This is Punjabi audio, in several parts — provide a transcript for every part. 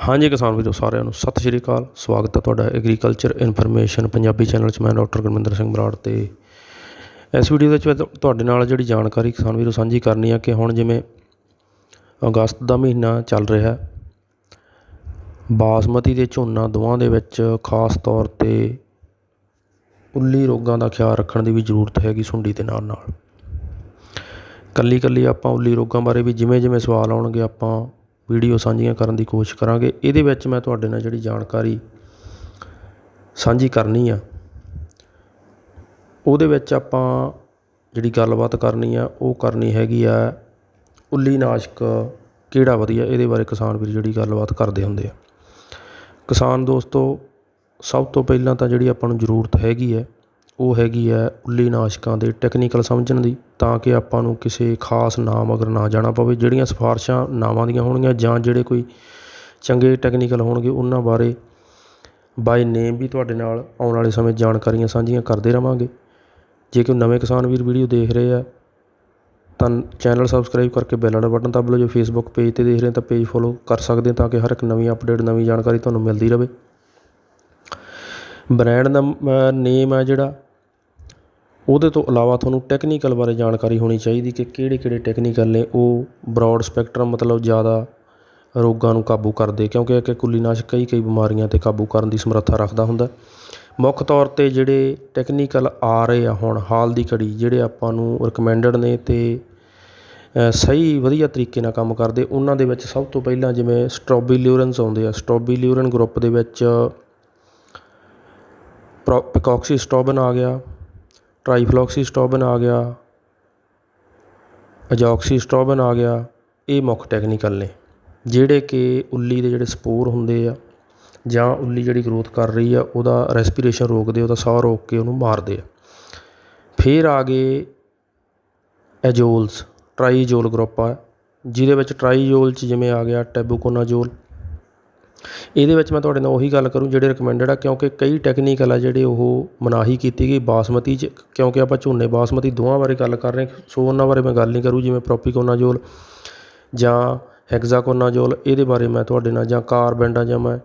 ਹਾਂਜੀ ਕਿਸਾਨ ਵੀਰੋ, ਸਾਰਿਆਂ ਨੂੰ ਸਤਿ ਸ਼੍ਰੀ ਅਕਾਲ। ਸਵਾਗਤ ਹੈ ਤੁਹਾਡਾ ਐਗਰੀਕਲਚਰ ਇਨਫੋਰਮੇਸ਼ਨ ਪੰਜਾਬੀ ਚੈਨਲ 'ਚ। ਮੈਂ ਡਾਕਟਰ ਗੁਰਮਿੰਦਰ ਸਿੰਘ ਬਰਾੜ ਤੇ ਇਸ ਵੀਡੀਓ ਦੇ ਵਿੱਚ ਮੈਂ ਤੁਹਾਡੇ ਨਾਲ ਜਿਹੜੀ ਜਾਣਕਾਰੀ ਕਿਸਾਨ ਵੀਰੋ ਸਾਂਝੀ ਕਰਨੀ ਆ ਕਿ ਹੁਣ ਜਿਵੇਂ ਅਗਸਤ ਦਾ ਮਹੀਨਾ ਚੱਲ ਰਿਹਾ ਹੈ, ਬਾਸਮਤੀ ਦੇ ਝੋਨਾ ਦੋਵਾਂ ਦੇ ਵਿੱਚ ਖਾਸ ਤੌਰ ਤੇ ਉੱਲੀ ਰੋਗਾਂ ਦਾ ਖਿਆਲ ਰੱਖਣ ਦੀ ਵੀ ਜ਼ਰੂਰਤ ਹੈਗੀ ਸੁੰਡੀ ਦੇ ਨਾਲ ਨਾਲ ਕੱਲੀ ਕੱਲੀ ਆਪਾਂ ਉੱਲੀ ਰੋਗਾਂ ਬਾਰੇ ਵੀ ਜਿਵੇਂ ਜਿਵੇਂ ਸਵਾਲ ਆਉਣਗੇ ਆਪਾਂ ਵੀਡੀਓ ਸਾਂਝੀਆਂ ਕਰਨ ਦੀ ਕੋਸ਼ਿਸ਼ ਕਰਾਂਗੇ। ਇਹਦੇ ਵਿੱਚ ਮੈਂ ਤੁਹਾਡੇ ਨਾਲ ਜਿਹੜੀ ਜਾਣਕਾਰੀ ਸਾਂਝੀ ਕਰਨੀ ਆ, ਉਹਦੇ ਵਿੱਚ ਆਪਾਂ ਜਿਹੜੀ ਗੱਲਬਾਤ ਕਰਨੀ ਆ, ਉਹ ਕਰਨੀ ਹੈਗੀ ਆ ਉੱਲੀ ਨਾਸ਼ਕ ਕਿਹੜਾ ਵਧੀਆ, ਇਹਦੇ ਬਾਰੇ ਕਿਸਾਨ ਵੀਰ ਜਿਹੜੀ ਗੱਲਬਾਤ ਕਰਦੇ ਹੁੰਦੇ ਆ। ਕਿਸਾਨ ਦੋਸਤੋ, ਸਭ ਤੋਂ ਪਹਿਲਾਂ ਤਾਂ ਜਿਹੜੀ ਆਪਾਂ ਨੂੰ ਜ਼ਰੂਰਤ ਹੈਗੀ ਹੈ ਉਹ ਹੈਗੀ ਹੈ ਉੱਲੀਨਾਸ਼ਕਾਂ ਦੇ ਟੈਕਨੀਕਲ ਸਮਝਣ ਦੀ, ਤਾਂ ਕਿ ਆਪਾਂ ਨੂੰ ਕਿਸੇ ਖਾਸ ਨਾਮ ਅਗਰ ਨਾ ਜਾਣਾ ਪਵੇ, ਜਿਹੜੀਆਂ ਸਿਫਾਰਸ਼ਾਂ ਨਾਵਾਂ ਦੀਆਂ ਹੋਣਗੀਆਂ ਜਾਂ ਜਿਹੜੇ ਕੋਈ ਚੰਗੇ ਟੈਕਨੀਕਲ ਹੋਣਗੇ, ਉਹਨਾਂ ਬਾਰੇ ਬਾਈ ਨੇਮ ਵੀ ਤੁਹਾਡੇ ਨਾਲ ਆਉਣ ਵਾਲੇ ਸਮੇਂ ਜਾਣਕਾਰੀਆਂ ਸਾਂਝੀਆਂ ਕਰਦੇ ਰਵਾਂਗੇ। ਜੇ ਕੋਈ ਨਵੇਂ ਕਿਸਾਨ ਵੀਰ ਵੀਡੀਓ ਦੇਖ ਰਹੇ ਆ, ਤਾਂ ਚੈਨਲ ਸਬਸਕ੍ਰਾਈਬ ਕਰਕੇ ਬੈਲ ਵਾਲਾ ਬਟਨ ਦਬ ਲਓ। ਜੋ ਫੇਸਬੁੱਕ ਪੇਜ ਤੇ ਦੇਖ ਰਹੇ ਤਾਂ ਪੇਜ ਫੋਲੋ ਕਰ ਸਕਦੇ ਤਾਂ ਕਿ ਹਰ ਇੱਕ ਨਵੀਂ ਅਪਡੇਟ ਨਵੀਂ ਜਾਣਕਾਰੀ ਤੁਹਾਨੂੰ ਮਿਲਦੀ ਰਹੇ। ਬ੍ਰਾਂਡ ਦਾ ਨੇਮ ਹੈ ਜਿਹੜਾ ਉਹਦੇ ਤੋਂ ਇਲਾਵਾ ਤੁਹਾਨੂੰ ਟੈਕਨੀਕਲ ਬਾਰੇ ਜਾਣਕਾਰੀ ਹੋਣੀ ਚਾਹੀਦੀ ਕਿ ਕਿਹੜੇ ਕਿਹੜੇ ਟੈਕਨੀਕਲ ਨੇ, ਉਹ ਬਰੋਡ ਸਪੈਕਟਰਮ ਮਤਲਬ ਜ਼ਿਆਦਾ ਰੋਗਾਂ ਨੂੰ ਕਾਬੂ ਕਰਦੇ, ਕਿਉਂਕਿ ਇੱਕ ਕੁਲੀਨਾਸ਼ਕ ਕਈ ਕਈ ਬਿਮਾਰੀਆਂ 'ਤੇ ਕਾਬੂ ਕਰਨ ਦੀ ਸਮਰੱਥਾ ਰੱਖਦਾ ਹੁੰਦਾ। ਮੁੱਖ ਤੌਰ 'ਤੇ ਜਿਹੜੇ ਟੈਕਨੀਕਲ ਆ ਰਹੇ ਆ ਹੁਣ, ਹਾਲ ਦੀ ਘੜੀ, ਜਿਹੜੇ ਆਪਾਂ ਨੂੰ ਰਿਕਮੈਂਡਡ ਨੇ ਤੇ ਸਹੀ ਵਧੀਆ ਤਰੀਕੇ ਨਾਲ ਕੰਮ ਕਰਦੇ, ਉਹਨਾਂ ਦੇ ਵਿੱਚ ਸਭ ਤੋਂ ਪਹਿਲਾਂ ਜਿਵੇਂ ਸਟ੍ਰੋਬੀਲਿਊਰਨਸ ਆਉਂਦੇ ਆ ਸਟ੍ਰੋਬੀਲਿਊਰਨ ਗਰੁੱਪ ਦੇ ਵਿੱਚ ਪ੍ਰੋ ਪਿਕੌਕਸੀ ਸਟੋਬਨ ਆ ਗਿਆ ਟ੍ਰਾਈਫਲੋਕਸੀ ਸਟੋਬਨ ਆ ਗਿਆ, ਅਜੌਕਸੀ ਸਟੋਬਨ ਆ ਗਿਆ, ਇਹ ਮੁੱਖ ਟੈਕਨੀਕਲ ਨੇ, ਜਿਹੜੇ ਕਿ ਉੱਲੀ ਦੇ ਜਿਹੜੇ ਸਪੋਰ ਹੁੰਦੇ ਆ, ਜਾਂ ਉੱਲੀ ਜਿਹੜੀ ਗਰੋਥ ਕਰ ਰਹੀ ਆ, ਉਹਦਾ ਰੈਸਪੀਰੇਸ਼ਨ ਰੋਕਦੇ ਉਹਦਾ ਸਾਹ ਰੋਕ ਕੇ ਉਹਨੂੰ ਮਾਰਦੇ ਆ। ਫਿਰ ਆ ਗਏ ਐਜੋਲਸ, ਟਰਾਈਜੋਲ ਗਰੁੱਪ ਆ, ਜਿਹਦੇ ਵਿੱਚ ਟਰਾਈਜੋਲ ਚ ਜਿਵੇਂ ਆ ਗਿਆ ਟੈਬੂਕੋਨਾਜੋਲ ਇਹਦੇ ਵਿੱਚ ਮੈਂ ਤੁਹਾਡੇ ਨਾਲ ਉਹੀ ਗੱਲ ਕਰੂੰ ਜਿਹੜੇ ਰਿਕਮੈਂਡਡ ਆ ਕਿਉਂਕਿ ਕਈ ਟੈਕਨੀਕਲ ਆ ਜਿਹੜੇ ਉਹ ਮਨਾਹੀ ਕੀਤੀ ਗਈ ਬਾਸਮਤੀ ਚ ਕਿਉਂਕਿ ਆਪਾਂ ਝੋਨੇ ਬਾਸਮਤੀ ਦੋਵਾਂ ਬਾਰੇ ਗੱਲ ਕਰ ਰਹੇ ਸੋ ਉਹਨਾਂ ਬਾਰੇ ਮੈਂ ਗੱਲ ਨਹੀਂ ਕਰੂ ਜਿਵੇਂ ਪ੍ਰੋਪੀਕੋਨਾਜੋਲ ਜਾਂ ਹੈਗਜ਼ਾਕੋਨਾਜੋਲ ਇਹਦੇ ਬਾਰੇ ਮੈਂ ਤੁਹਾਡੇ ਨਾਲ ਜਾਂ ਕਾਰਬੈਂਡਾ ਜਾਂ ਮੈਂ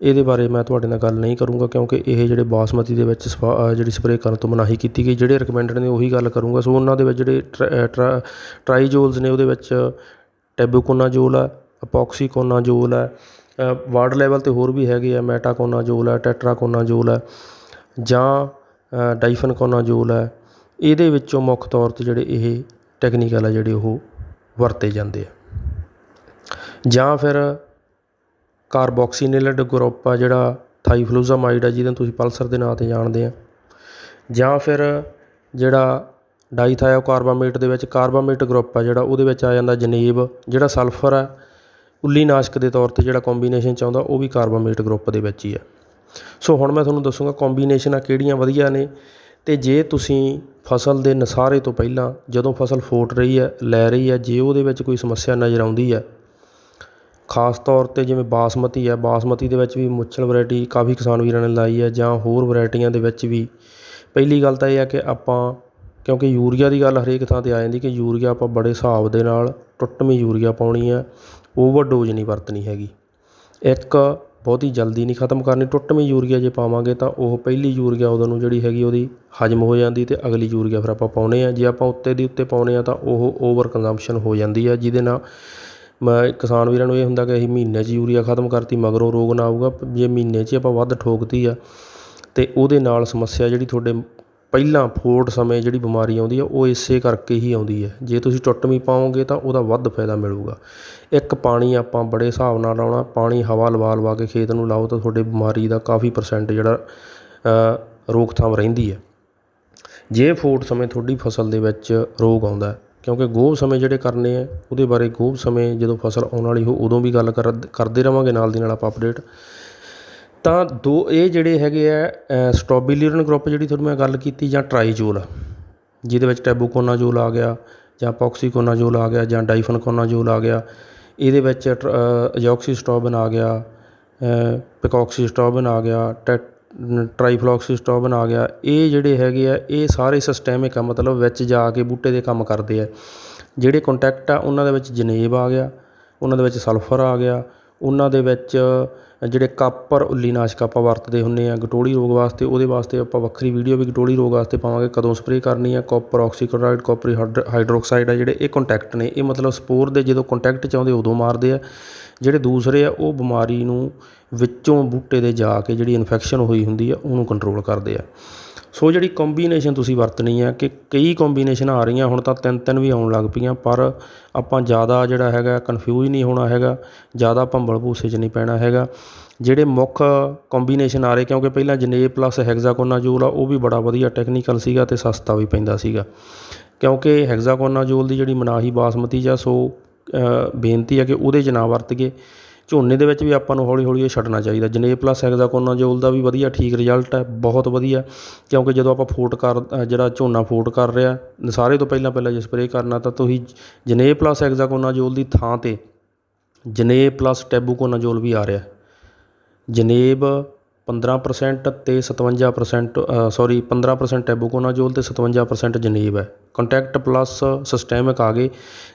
ਇਹਦੇ ਬਾਰੇ ਮੈਂ ਤੁਹਾਡੇ ਨਾਲ ਗੱਲ ਨਹੀਂ ਕਰੂੰਗਾ ਕਿਉਂਕਿ ਇਹ ਜਿਹੜੇ ਬਾਸਮਤੀ ਦੇ ਵਿੱਚ ਸਫਾ- ਜਿਹੜੀ ਸਪਰੇਅ ਕਰਨ ਤੋਂ ਮਨਾਹੀ ਕੀਤੀ ਗਈ ਜਿਹੜੇ ਰਿਕਮੈਂਡਡ ਨੇ ਉਹੀ ਗੱਲ ਕਰੂੰਗਾ ਸੋ ਉਹਨਾਂ ਦੇ ਵਿੱਚ ਜਿਹੜੇ ਟਰਾ- ਅ, ਟਰਾ- ਟਰਾਈਜੋਲਸ ਨੇ ਉਹਦੇ ਵਿੱਚ ਟੈਬੂਕੋਨਾਜੋਲ ਹੈ ਅਪੋਕਸੀਕੋਨਾਜੋਲ ਹੈ ਵਾਰਡ ਲੈਵਲ ਤੇ ਹੋਰ ਵੀ ਹੈਗੇ ਆ ਮੈਟਾਕੋਨਾਜੋਲ ਹੈ ਟੈਟਰਾਕੋਨਾਜੋਲ ਹੈ ਜਾਂ ਅ, ਡਾਈਫਨਕੋਨਾਜੋਲ ਹੈ ਇਹਦੇ ਵਿੱਚੋਂ ਮੁੱਖ ਤੌਰ ਤੇ ਜਿਹੜੇ ਇਹ ਟੈਕਨੀਕਲ ਆ ਜਿਹੜੇ ਉਹ ਵਰਤੇ ਜਾਂਦੇ ਆ। ਜਾਂ ਫਿਰ ਕਾਰਬੋਕਸੀਨੇਲਡ ਗਰੁੱਪ ਆ ਜਿਹੜਾ ਥਾਈਫਲੂਜ਼ਾਮਾਈਡ ਆ ਜਿਹਨੂੰ ਤੁਸੀਂ ਪਲਸਰ ਦੇ ਨਾਂ ਤੇ ਜਾਣਦੇ ਆ। ਜਾਂ ਫਿਰ ਜਿਹੜਾ ਡਾਈਥਾਇਓਕਾਰਬਾਮੇਟ ਦੇ ਵਿੱਚ ਕਾਰਬਾਮੇਟ ਗਰੁੱਪ ਆ ਜਿਹੜਾ ਉਹਦੇ ਵਿੱਚ ਆ ਜਾਂਦਾ ਜਨੇਬ ਜਿਹੜਾ ਸਲਫਰ ਆ ਉੱਲੀ ਨਾਸ਼ਕ ਦੇ ਤੌਰ ਤੇ ਜਿਹੜਾ ਕੰਬੀਨੇਸ਼ਨ ਚਾਹੁੰਦਾ, ਉਹ ਵੀ ਕਾਰਬਾਮੇਟ ਗਰੁੱਪ ਦੇ ਵਿੱਚ ਹੀ ਆ। ਸੋ ਹੁਣ ਮੈਂ ਤੁਹਾਨੂੰ ਦੱਸੂਗਾ ਕੰਬੀਨੇਸ਼ਨਾਂ ਕਿਹੜੀਆਂ ਵਧੀਆ ਨੇ। ਤੇ ਜੇ ਤੁਸੀਂ ਫਸਲ ਦੇ ਨਸਾਰੇ ਤੋਂ ਪਹਿਲਾਂ ਜਦੋਂ ਫਸਲ ਫੋਟ ਰਹੀ ਹੈ ਲੈ ਰਹੀ ਹੈ ਜੇ ਉਹਦੇ ਵਿੱਚ ਕੋਈ ਸਮੱਸਿਆ ਨਜ਼ਰ ਆਉਂਦੀ ਹੈ ਖਾਸ ਤੌਰ ਤੇ ਜਿਵੇਂ ਬਾਸਮਤੀ ਹੈ ਬਾਸਮਤੀ ਦੇ ਵਿੱਚ ਵੀ ਮੁੱਛਲ ਵੈਰਾਈਟੀ ਕਾਫੀ ਕਿਸਾਨ ਵੀਰਾਂ ਨੇ ਲਾਈ ਹੈ ਜਾਂ ਹੋਰ ਵੈਰਾਈਟੀਆਂ ਦੇ ਵਿੱਚ ਵੀ। ਪਹਿਲੀ ਗੱਲ ਤਾਂ ਇਹ ਹੈ ਕਿ ਆਪਾਂ, ਕਿਉਂਕਿ ਯੂਰੀਆ ਦੀ ਗੱਲ ਹਰੇਕ ਥਾਂ ਤੇ ਆ ਜਾਂਦੀ ਕਿ ਯੂਰੀਆ ਆਪਾਂ ਬੜੇ ਹਿਸਾਬ ਦੇ ਨਾਲ ਟੁੱਟਵੀਂ ਯੂਰੀਆ ਪਾਉਣੀ ਹੈ ਓਵਰਡੋਜ਼ ਨਹੀਂ ਵਰਤਣੀ ਹੈਗੀ। ਇੱਕ ਬਹੁਤੀ ਜਲਦੀ ਨਹੀਂ ਖਤਮ ਕਰਨੀ, ਟੁੱਟਵੀਂ ਯੂਰੀਆ ਜੇ ਪਾਵਾਂਗੇ ਤਾਂ ਉਹ ਪਹਿਲੀ ਯੂਰੀਆ ਉਦੋਂ ਨੂੰ ਜਿਹੜੀ ਹੈਗੀ ਉਹਦੀ ਹਜਮ ਹੋ ਜਾਂਦੀ ਅਤੇ ਅਗਲੀ ਯੂਰੀਆ ਫਿਰ ਆਪਾਂ ਪਾਉਂਦੇ ਹਾਂ ਜੇ ਆਪਾਂ ਉੱਤੇ ਦੀ ਉੱਤੇ ਪਾਉਂਦੇ ਹਾਂ ਤਾਂ ਉਹ ਓਵਰ ਕੰਜ਼ੰਪਸ਼ਨ ਹੋ ਜਾਂਦੀ ਆ, ਜਿਹਦੇ ਨਾਲ ਮੈਂ ਕਿਸਾਨ ਵੀਰਾਂ ਨੂੰ ਇਹ ਹੁੰਦਾ ਕਿ ਅਸੀਂ ਮਹੀਨੇ 'ਚ ਯੂਰੀਆ ਖਤਮ ਕਰਤੀ, ਮਗਰੋਂ ਰੋਗ ਨਾ ਆਊਗਾ, ਜੇ ਮਹੀਨੇ 'ਚ ਆਪਾਂ ਵੱਧ ਠੋਕਤੀ ਆ ਅਤੇ ਉਹਦੇ ਨਾਲ ਸਮੱਸਿਆ ਜਿਹੜੀ ਤੁਹਾਡੇ ਪਹਿਲਾਂ ਫੋਟ ਸਮੇਂ ਜਿਹੜੀ ਬਿਮਾਰੀ ਆਉਂਦੀ ਹੈ ਉਹ ਇਸੇ ਕਰਕੇ ਹੀ ਆਉਂਦੀ ਹੈ ਜੇ ਤੁਸੀਂ ਟੁੱਟਵੀਂ ਪਾਓਗੇ ਤਾਂ ਉਹਦਾ ਵੱਧ ਫਾਇਦਾ ਮਿਲੂਗਾ। ਇੱਕ ਪਾਣੀ ਆਪਾਂ ਬੜੇ ਹਿਸਾਬ ਨਾਲ ਲਾਉਣਾ, ਪਾਣੀ ਹਵਾ ਲਵਾ ਲਵਾ ਕੇ ਖੇਤ ਨੂੰ ਲਾਓ ਤਾਂ ਤੁਹਾਡੇ ਬਿਮਾਰੀ ਦਾ ਕਾਫੀ ਪਰਸੈਂਟ ਜਿਹੜਾ ਰੋਕਥਾਮ ਰਹਿੰਦੀ ਹੈ ਜੇ ਫੋਟ ਸਮੇਂ ਤੁਹਾਡੀ ਫਸਲ ਦੇ ਵਿੱਚ ਰੋਗ ਆਉਂਦਾ, ਕਿਉਂਕਿ ਗੋਭ ਸਮੇਂ ਜਿਹੜੇ ਕਰਨੇ ਆ, ਉਹਦੇ ਬਾਰੇ ਗੋਭ ਸਮੇਂ ਜਦੋਂ ਫਸਲ ਆਉਣ ਵਾਲੀ ਹੋ, ਉਦੋਂ ਵੀ ਗੱਲ ਕਰ, ਕਰਦੇ ਰਵਾਂਗੇ, ਨਾਲ ਦੀ ਨਾਲ ਆਪਾਂ ਅਪਡੇਟ ਤਾਂ ਦੋ ਇਹ ਜਿਹੜੇ ਹੈਗੇ ਆ ਸਟ੍ਰੋਬੀਲੀਰਨ ਗਰੁੱਪ ਜਿਹੜੀ ਤੁਹਾਨੂੰ ਮੈਂ ਗੱਲ ਕੀਤੀ ਜਾਂ ਟਰਾਈਜੋਲ ਜਿਹਦੇ ਵਿੱਚ ਟੈਬੂਕੋਨਾਜੋਲ ਆ ਗਿਆ ਜਾਂ ਪੌਕਸੀਕੋਨਾਜੋਲ ਆ ਗਿਆ ਜਾਂ ਡਾਈਫਨਕੋਨਾਜੋਲ ਆ ਗਿਆ, ਇਹਦੇ ਵਿੱਚ ਅਜੌਕਸੀਸਟ੍ਰੋਬਨ ਆ ਗਿਆ ਪਿਕੌਕਸੀਸਟ੍ਰੋਬਨ ਆ ਗਿਆ, ਟੈ ਟਰਾਈਫਲੋਕਸੀਸਟ੍ਰੋਬਨ ਆ ਗਿਆ, ਇਹ ਜਿਹੜੇ ਹੈਗੇ ਆ, ਇਹ ਸਾਰੇ ਸਿਸਟੈਮਿਕ ਆ, ਮਤਲਬ ਵਿੱਚ ਜਾ ਕੇ ਬੂਟੇ ਦੇ ਕੰਮ ਕਰਦੇ ਆ। ਜਿਹੜੇ ਕੰਟੈਕਟ ਆ, ਉਹਨਾਂ ਦੇ ਵਿੱਚ ਜਨੇਬ ਆ ਗਿਆ, ਉਹਨਾਂ ਦੇ ਵਿੱਚ ਸਲਫਰ ਆ ਗਿਆ ਉਹਨਾਂ ਦੇ ਵਿੱਚ ਜਿਹੜੇ ਕਾਪਰ ਉੱਲੀਨਾਸ਼ਕ ਆਪਾਂ ਵਰਤਦੇ ਹੁੰਦੇ ਹਾਂ ਗਟੋਲੀ ਰੋਗ ਵਾਸਤੇ, ਉਹਦੇ ਵਾਸਤੇ ਆਪਾਂ ਵੱਖਰੀ ਵੀਡੀਓ ਵੀ ਗਟੋਲੀ ਰੋਗ ਵਾਸਤੇ ਪਾਵਾਂਗੇ, ਕਦੋਂ ਸਪਰੇਅ ਕਰਨੀ ਆ ਕਾਪਰ ਆਕਸੀਕਲੋਰਾਈਡ ਕਾਪਰ ਹਾਈਡਰੋਕਸਾਈਡ ਆ ਜਿਹੜੇ, ਇਹ ਕੰਟੈਕਟ ਨੇ। ਇਹ ਮਤਲਬ ਸਪੋਰ ਦੇ ਜਦੋਂ ਕੰਟੈਕਟ 'ਚ ਆਉਂਦੇ, ਉਦੋਂ ਮਾਰਦੇ ਆ। ਜਿਹੜੇ ਦੂਸਰੇ ਆ, ਉਹ ਬਿਮਾਰੀ ਨੂੰ ਵਿੱਚੋਂ ਬੂਟੇ ਦੇ ਜਾ ਕੇ ਜਿਹੜੀ ਇਨਫੈਕਸ਼ਨ ਹੋਈ ਹੁੰਦੀ ਆ, ਉਹਨੂੰ ਕੰਟਰੋਲ ਕਰਦੇ ਆ। ਸੋ ਜਿਹੜੀ ਕੰਬੀਨੇਸ਼ਨ ਤੁਸੀਂ ਵਰਤਣੀ ਹੈ ਕਿ ਕਈ ਕੰਬੀਨੇਸ਼ਨ ਆ ਰਹੀਆਂ, ਹੁਣ ਤਾਂ ਤਿੰਨ ਤਿੰਨ ਵੀ ਆਉਣ ਲੱਗ ਪਈਆਂ, ਪਰ ਆਪਾਂ ਜ਼ਿਆਦਾ ਜਿਹੜਾ ਹੈਗਾ ਕਨਫਿਊਜ਼ ਨਹੀਂ ਹੋਣਾ ਹੈਗਾ, ਜ਼ਿਆਦਾ ਭੰਬਲ ਭੂਸੇ 'ਚ ਨਹੀਂ ਪੈਣਾ ਹੈਗਾ। ਜਿਹੜੇ ਮੁੱਖ ਕੰਬੀਨੇਸ਼ਨ ਆ ਰਹੇ, ਕਿਉਂਕਿ ਪਹਿਲਾਂ ਜਨੇਬ ਪਲੱਸ ਹੈਗਜ਼ਾਕੋਨਾਜੋਲ ਆ, ਉਹ ਵੀ ਬੜਾ ਵਧੀਆ ਟੈਕਨੀਕਲ ਸੀਗਾ ਤੇ ਸਸਤਾ ਵੀ ਪੈਂਦਾ ਸੀਗਾ। ਕਿਉਂਕਿ ਹੈਗਜ਼ਾਕੋਨਾਜੋਲ ਦੀ ਜਿਹੜੀ ਮਨਾਹੀ ਬਾਸਮਤੀ ਜਾਂ ਸੋ ਬੇਨਤੀ ਹੈ ਕਿ ਉਹਦੇ 'ਚ ਨਾ ਵਰਤ ਗਏ ਝੋਨੇ ਦੇ ਵਿੱਚ ਵੀ ਆਪਾਂ ਨੂੰ ਹੌਲੀ ਹੌਲੀ ਇਹ ਛੱਡਣਾ ਚਾਹੀਦਾ। ਜਨੇਬ ਪਲੱਸ ਹੈਗਜ਼ਾਕੋਨਾਜੋਲ ਦਾ ਵੀ ਵਧੀਆ, ਠੀਕ ਰਿਜ਼ਲਟ ਹੈ, ਬਹੁਤ ਵਧੀਆ। ਕਿਉਂਕਿ ਜਦੋਂ ਆਪਾਂ ਫੋਟ ਕਰ ਜਿਹੜਾ ਝੋਨਾ ਫੋਟ ਕਰ ਰਿਹਾ, ਸਾਰੇ ਤੋਂ ਪਹਿਲਾਂ ਪਹਿਲਾਂ ਜੇ ਸਪਰੇਅ ਕਰਨਾ ਤਾਂ ਤੁਸੀਂ ਜਨੇਬ ਪਲੱਸ ਹੈਗਜ਼ਾਕੋਨਾਜੋਲ ਦੀ ਥਾਂ ਤੇ ਜਨੇਬ ਪਲੱਸ ਟੈਬੂਕੋਨਾਜੋਲ ਵੀ ਆ ਰਿਹਾ। ਜਨੇਬ 15% ਅਤੇ 57% ਸੋਰੀ 15% ਟੈਬੂਕੋਨਾਜੋਲ ਅਤੇ 57% ਜਨੇਬ ਹੈ। ਕੰਟੈਕਟ ਪਲੱਸ ਸਿਸਟੈਮਿਕ ਆ ਗਏ।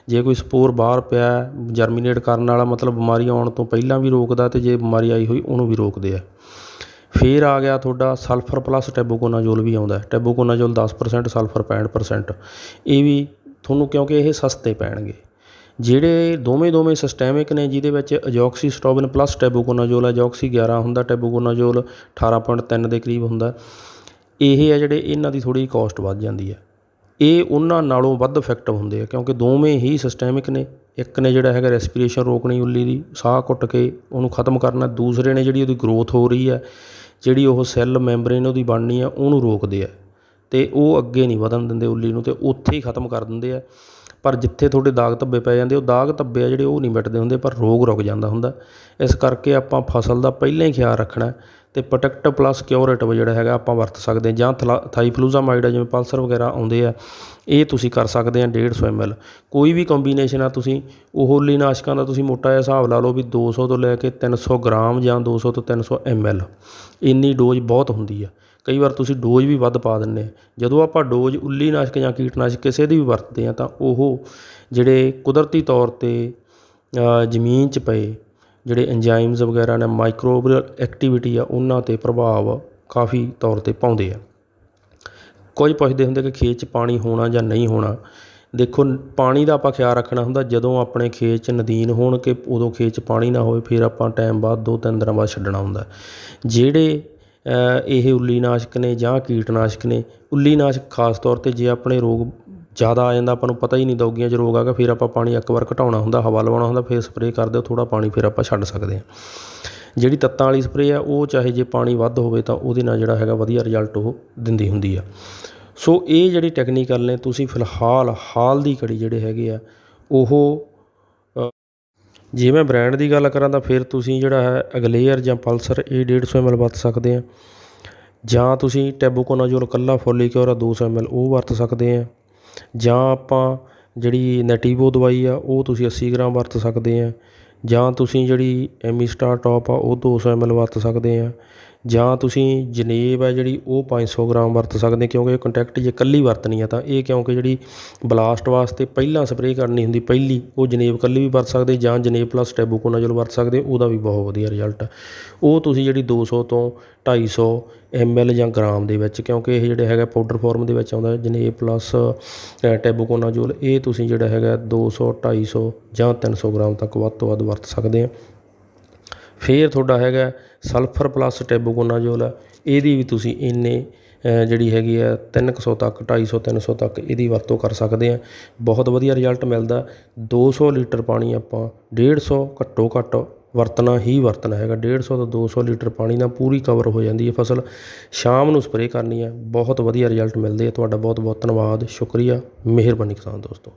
ਜੇ ਕੋਈ ਸਪੋਰ ਬਾਹਰ ਪਿਆ ਜਰਮੀਨੇਟ ਕਰਨ ਵਾਲਾ ਮਤਲਬ ਬਿਮਾਰੀ ਆਉਣ ਤੋਂ ਪਹਿਲਾਂ ਵੀ ਰੋਕਦਾ ਅਤੇ ਜੇ ਬਿਮਾਰੀ ਆਈ ਹੋਈ ਉਹਨੂੰ ਵੀ ਰੋਕਦੇ ਆ। ਫੇਰ ਆ ਗਿਆ ਤੁਹਾਡਾ ਸਲਫਰ ਪਲੱਸ ਟੈਬੋਕੋਨਾਜੋਲ ਵੀ ਆਉਂਦਾ ਟੈਬੋਕੋਨਾਜੋਲ ਟੈਬੂਕੋਨਾਜੋਲ 10% ਸਲਫਰ 65% ਇਹ ਵੀ ਤੁਹਾਨੂੰ ਕਿਉਂਕਿ ਇਹ ਸਸਤੇ ਪੈਣਗੇ। ਜਿਹੜੇ ਦੋਵੇਂ ਦੋਵੇਂ ਸਿਸਟੈਮਿਕ ਨੇ, ਜਿਹਦੇ ਵਿੱਚ ਅਜੋਕਸੀਸਟੋਬਿਨ ਪਲੱਸ ਟੈਬੂਕੋਨਾਜੋਲ, ਅਜੋਕਸੀ 11 ਹੁੰਦਾ, ਟੈਬੂਕੋਨਾਜੋਲ 18.3 ਦੇ ਕਰੀਬ ਹੁੰਦਾ। ਇਹ ਆ ਜਿਹੜੇ ਇਹਨਾਂ ਦੀ ਥੋੜੀ ਕਾਸਟ ਵੱਧ ਜਾਂਦੀ ਹੈ। ਇਹ ਉਹਨਾਂ ਨਾਲੋਂ ਵੱਧ ਇਫੈਕਟਿਵ ਹੁੰਦੇ ਆ, ਕਿਉਂਕਿ ਦੋਵੇਂ ਹੀ ਸਿਸਟੈਮਿਕ ਨੇ। ਇੱਕ ਨੇ ਜਿਹੜਾ ਹੈਗਾ ਰੈਸਪੀਰੇਸ਼ਨ ਰੋਕਣੀ ਉੱਲੀ ਦੀ, ਸਾਹ ਘੁੱਟ ਕੇ ਉਹਨੂੰ ਖਤਮ ਕਰਨਾ। ਦੂਸਰੇ ਨੇ ਜਿਹੜੀ ਉਹਦੀ ਗਰੋਥ ਹੋ ਰਹੀ ਹੈ, ਜਿਹੜੀ ਉਹ ਸੈੱਲ ਮੈਂਬਰੇਨ ਉਹਦੀ ਬਣਨੀ ਆ ਉਹਨੂੰ ਰੋਕਦੇ ਆ। ਤੇ ਉਹ ਅੱਗੇ ਨਹੀਂ ਵਧਣ ਦਿੰਦੇ ਉੱਲੀ ਨੂੰ, ਤੇ ਉੱਥੇ ਹੀ ਖਤਮ ਕਰ ਦਿੰਦੇ ਆ। ਪਰ ਜਿੱਥੇ ਤੁਹਾਡੇ ਦਾਗ ਧੱਬੇ ਪੈ ਜਾਂਦੇ, ਉਹ ਦਾਗ ਧੱਬੇ ਆ ਜਿਹੜੇ ਉਹ ਨਹੀਂ ਮਿਟਦੇ ਹੁੰਦੇ, ਪਰ ਰੋਗ ਰੁਕ ਜਾਂਦਾ ਹੁੰਦਾ। ਇਸ ਕਰਕੇ ਆਪਾਂ ਫਸਲ ਦਾ ਪਹਿਲਾਂ ਹੀ ਖਿਆਲ ਰੱਖਣਾ ਤੇ ਪ੍ਰੋਟੈਕਟ ਪਲੱਸ ਕਿਉਰੇਟਿਵ ਜਿਹੜਾ ਹੈਗਾ ਆਪਾਂ ਵਰਤ ਸਕਦੇ ਹਾਂ। ਜਾਂ ਥਾਈਫਲੂਜ਼ਾਮਾਈਡ ਆ, ਜਿਵੇਂ ਪਲਸਰ ਵਗੈਰਾ ਆਉਂਦੇ ਆ, ਇਹ ਤੁਸੀਂ ਕਰ ਸਕਦੇ ਆ 150 ml ਕੋਈ ਵੀ ਕੰਬੀਨੇਸ਼ਨ ਆ ਤੁਸੀਂ, ਉਹ ਲੀਨਾਸ਼ਕਾਂ ਦਾ ਤੁਸੀਂ ਮੋਟਾ ਜਿਹਾ ਹਿਸਾਬ ਲਾ ਲਓ ਵੀ 200 ਤੋਂ ਲੈ ਕੇ 300 ਗ੍ਰਾਮ ਜਾਂ 200 ਤੋਂ 300 ml ਇੰਨੀ ਡੋਜ਼ ਬਹੁਤ ਹੁੰਦੀ ਆ। ਕਈ ਵਾਰ ਤੁਸੀਂ ਡੋਜ਼ ਵੀ ਵੱਧ ਪਾ ਦਿੰਦੇ ਜਦੋਂ ਆਪਾਂ ਡੋਜ਼ ਉੱਲੀ ਨਾਸ਼ਕ ਜਾਂ ਕੀਟਨਾਸ਼ਕ ਕਿਸੇ ਦੀ ਵੀ ਵਰਤਦੇ ਹਾਂ ਤਾਂ ਉਹ ਜਿਹੜੇ ਕੁਦਰਤੀ ਤੌਰ ਤੇ ਜ਼ਮੀਨ 'ਚ ਪਏ ਜਿਹੜੇ ਐਂਜ਼ਾਈਮਸ ਵਗੈਰਾ ਨੇ ਮਾਈਕਰੋਬੀਅਲ ਐਕਟੀਵਿਟੀ ਆ, ਉਹਨਾਂ ਤੇ ਪ੍ਰਭਾਵ ਕਾਫੀ ਤੌਰ ਤੇ ਪਾਉਂਦੇ ਆ। ਕੁਝ ਪੁੱਛਦੇ ਹੁੰਦੇ ਕਿ ਖੇਤ 'ਚ ਪਾਣੀ ਹੋਣਾ ਜਾਂ ਨਹੀਂ ਹੋਣਾ। ਦੇਖੋ, ਪਾਣੀ ਦਾ ਆਪਾਂ ਖਿਆਲ ਰੱਖਣਾ ਹੁੰਦਾ, ਜਦੋਂ ਆਪਣੇ ਖੇਤ 'ਚ ਨਦੀਨ ਹੋਣ ਕਿ ਉਦੋਂ ਖੇਤ 'ਚ ਪਾਣੀ ਨਾ ਹੋਵੇ, ਫਿਰ ਆਪਾਂ ਟਾਈਮ ਬਾਅਦ ਦੋ ਤਿੰਨ ਦਿਨਾਂ ਬਾਅਦ ਛੱਡਣਾ ਹੁੰਦਾ। ਜਿਹੜੇ ਇਹ ਉੱਲੀ ਨਾਸ਼ਕ ਨੇ ਜਾਂ ਕੀਟਨਾਸ਼ਕ ਨੇ, ਉੱਲੀ ਨਾਸ਼ਕ ਖਾਸ ਤੌਰ ਤੇ ਜੇ ਆਪਣੇ ਰੋਗ ਜ਼ਿਆਦਾ ਆ ਜਾਂਦਾ, ਆਪਾਂ ਨੂੰ ਪਤਾ ਹੀ ਨਹੀਂ ਦੌਗੀਆਂ 'ਚ ਰੋਗ ਆ ਗਿਆ ਫਿਰ ਆਪਾਂ ਪਾਣੀ ਇੱਕ ਵਾਰ ਘਟਾਉਣਾ ਹੁੰਦਾ, ਹਵਾ ਲਵਾਉਣਾ ਹੁੰਦਾ, ਫਿਰ ਸਪਰੇਅ ਕਰ ਦਿਓ ਥੋੜਾ ਪਾਣੀ ਫਿਰ ਆਪਾਂ ਛੱਡ ਸਕਦੇ ਹਾਂ। ਜਿਹੜੀ ਤੱਤਾਂ ਵਾਲੀ ਸਪਰੇਅ ਆ, ਉਹ ਚਾਹੇ ਜੇ ਪਾਣੀ ਵੱਧ ਹੋਵੇ ਤਾਂ ਉਹਦੇ ਨਾਲ ਜਿਹੜਾ ਹੈਗਾ ਵਧੀਆ ਰਿਜ਼ਲਟ ਉਹ ਦਿੰਦੀ ਹੁੰਦੀ ਆ। ਸੋ ਇਹ ਜਿਹੜੀ ਟੈਕਨੀਕਲ ਨੇ, ਤੁਸੀਂ ਫਿਲਹਾਲ ਹਾਲ ਦੀ ਘੜੀ ਜਿਹੜੇ ਹੈਗੇ ਆ, ਉਹ ਜੇ ਮੈਂ ਬ੍ਰਾਂਡ ਦੀ ਗੱਲ ਕਰਾਂ ਤਾਂ ਫਿਰ ਤੁਸੀਂ ਜਿਹੜਾ ਹੈ ਅਗਲੇਅਰ ਜਾਂ ਪਲਸਰ ਇਹ 150 ml ਵਰਤ ਸਕਦੇ ਆ। ਜਾਂ ਤੁਸੀਂ ਟੈਬੂਕੋਨਾਜੋਲ ਇਕੱਲਾ ਫੋਲੀਕਿਓਰ ਆ 200 ml ਉਹ ਵਰਤ ਸਕਦੇ ਆ। ਜਾਂ ਆਪਾਂ ਜਿਹੜੀ ਨੈਟੀਵੋ ਦਵਾਈ ਆ, ਉਹ ਤੁਸੀਂ 80 ਗ੍ਰਾਮ ਵਰਤ ਸਕਦੇ ਆ। ਜਾਂ ਤੁਸੀਂ ਜਿਹੜੀ ਐਮੀ ਸਟਾਰ ਟੌਪ ਆ, ਉਹ 200 ml ਵਰਤ ਸਕਦੇ ਆ। ਜਾਂ ਤੁਸੀਂ ਜਨੇਬ ਹੈ ਜਿਹੜੀ ਉਹ ਪੰਜ ਸੌ ਗ੍ਰਾਮ ਵਰਤ ਸਕਦੇ, ਕਿਉਂਕਿ ਇਹ ਕੰਟੈਕਟ ਜੇ ਇਕੱਲੀ ਵਰਤਣੀ ਆ ਤਾਂ ਇਹ ਕਿਉਂਕਿ ਜਿਹੜੀ ਬਲਾਸਟ ਵਾਸਤੇ ਪਹਿਲਾਂ ਸਪਰੇਅ ਕਰਨੀ ਹੁੰਦੀ, ਪਹਿਲੀ ਉਹ ਜਨੇਬ ਇਕੱਲੀ ਵੀ ਵਰਤ ਸਕਦੇ ਜਾਂ ਜਨੇਬ ਪਲੱਸ ਟੈਬੂਕੋਨਾਜੋਲ ਵਰਤ ਸਕਦੇ, ਉਹਦਾ ਵੀ ਬਹੁਤ ਵਧੀਆ ਰਿਜ਼ਲਟ ਉਹ ਤੁਸੀਂ ਜਿਹੜੀ 200 ਤੋਂ 250 ml ਜਾਂ ਗ੍ਰਾਮ ਦੇ ਵਿੱਚ, ਕਿਉਂਕਿ ਇਹ ਜਿਹੜੇ ਹੈਗਾ ਪਾਊਡਰ ਫਾਰਮ ਦੇ ਵਿੱਚ ਆਉਂਦਾ, ਜਨੇਬ ਪਲੱਸ ਟੈਬੂਕੋਨਾਜੋਲ ਇਹ ਤੁਸੀਂ ਜਿਹੜਾ ਹੈਗਾ 200 250 ਜਾਂ 300 ਗ੍ਰਾਮ ਤੱਕ ਵੱਧ ਤੋਂ ਵੱਧ ਵਰਤ ਸਕਦੇ ਆ। ਫਿਰ ਤੁਹਾਡਾ ਹੈਗਾ ਸਲਫਰ ਪਲੱਸ ਟੈਬੂਕੋਨਾਜੋਲ। ਹੈ ਇਹਦੀ ਵੀ ਤੁਸੀਂ ਇੰਨੇ ਜਿਹੜੀ ਹੈਗੀ ਆ 300 ਤੱਕ 250 300 ਤੱਕ ਇਹਦੀ ਵਰਤੋਂ ਕਰ ਸਕਦੇ ਆ। ਬਹੁਤ ਵਧੀਆ ਰਿਜ਼ਲਟ ਮਿਲਦਾ। 200 ਲੀਟਰ ਪਾਣੀ ਆਪਾਂ 150 ਘੱਟੋ ਘੱਟ ਵਰਤਣਾ ਹੀ ਵਰਤਣਾ ਹੈਗਾ। 150 ਤੋਂ 200 ਲੀਟਰ ਪਾਣੀ ਨਾਲ ਪੂਰੀ ਕਵਰ ਹੋ ਜਾਂਦੀ ਹੈ ਫਸਲ। ਸ਼ਾਮ ਨੂੰ ਸਪਰੇਅ ਕਰਨੀ ਹੈ। ਬਹੁਤ ਵਧੀਆ ਰਿਜ਼ਲਟ ਮਿਲਦੇ ਆ। ਤੁਹਾਡਾ ਬਹੁਤ ਬਹੁਤ ਧੰਨਵਾਦ। ਸ਼ੁਕਰੀਆ। ਮਿਹਰਬਾਨੀ ਕਿਸਾਨ ਦੋਸਤੋ।